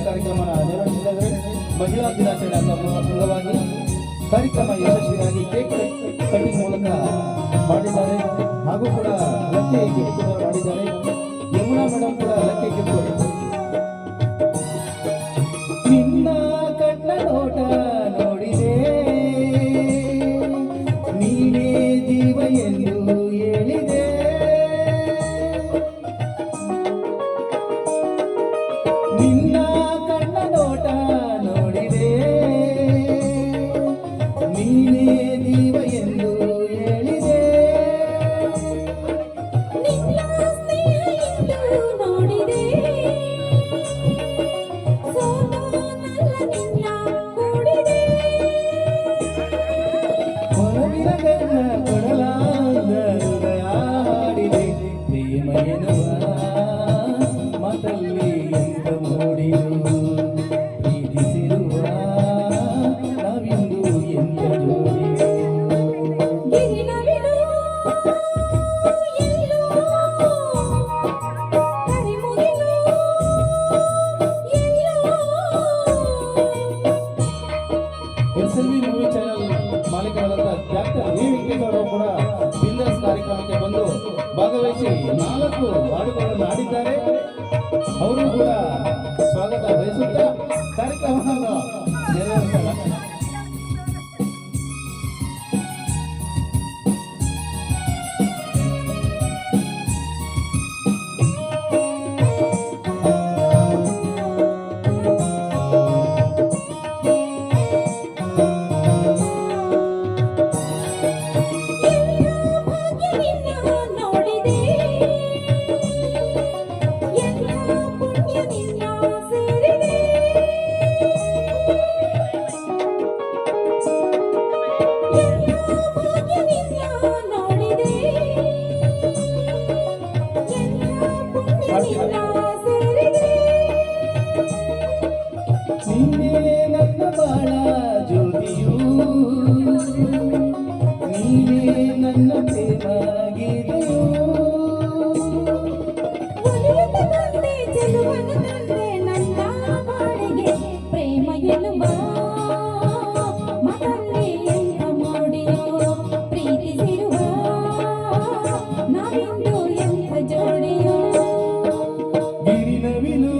ಈ ದಿನ ಗಲಾಟೆ ಕಾರ್ಯಕ್ರಮ ನಿರ್ವಹಿಸಿದ್ದಾರೆ ಮಹಿಳಾ ದಿನಾಚರಣೆ ಅಂಗ- ಅಂಗವಾಗಿ ಕಾರ್ಯಕ್ರಮ ಯಶಸ್ವಿಯಾಗಿ ಕೇಕ್ ಕಟಿಂಗ್ ಮೂಲಕ ಮಾಡಿದ್ದಾರೆ. ಹಾಗೂ ಕೂಡ ಲಕ್ಕೆ ಗಿಫ್ಟ್ ಮಾಡಿದ್ದಾರೆ. ಯಮುನಾ ಮೇಡಮ್ ಕೂಡ ಲಕ್ಕೆ ಗಿಫ್ಟ್ ನಿನ್ನ ಕಣ್ಣ ನೋಟ ನೋಡಿದೆ. ನೀನೇ ಜೀವ ಎಂದು ಹೇಳಿದೆ. ನಿನ್ನ S L V movie channel ಮಾಲೀಕರಾದಂಥ doctor V Venkatesh ಅವರು ಕೂಡ ಬಿಂದಾಸ್ ಕಾರ್ಯಕ್ರಮಕ್ಕೆ ಬಂದು ಭಾಗವಹಿಸಿ ನಾಲ್ಕು ಹಾಡುಗಳನ್ನು ಆಡಿದ್ದಾರೆ. ಅವರು ಕೂಡ ಬಾಳ ಜ್ಯೋತಿಯು. ನೀನೇ ನನ್ನ ಪ್ರೇಮಾಗಿದೆಯೋ ಗೀತೆಯು ಒಲಿಯುತ್ತ ತಂದೆ ನನ್ನ ಬಾಳಿಗೆ ಪ್ರೇಮ ಎನ್ನುವ. ಮಗಲ್ಲಿ ಎಂತ ಮೋಡಿಯೋ ಪ್ರೀತಿಸಿರುವ ನಾವಿಂದು ಎಂಥ ಜೋಡಿಯೋ. ಗಿರಿನವಿಲು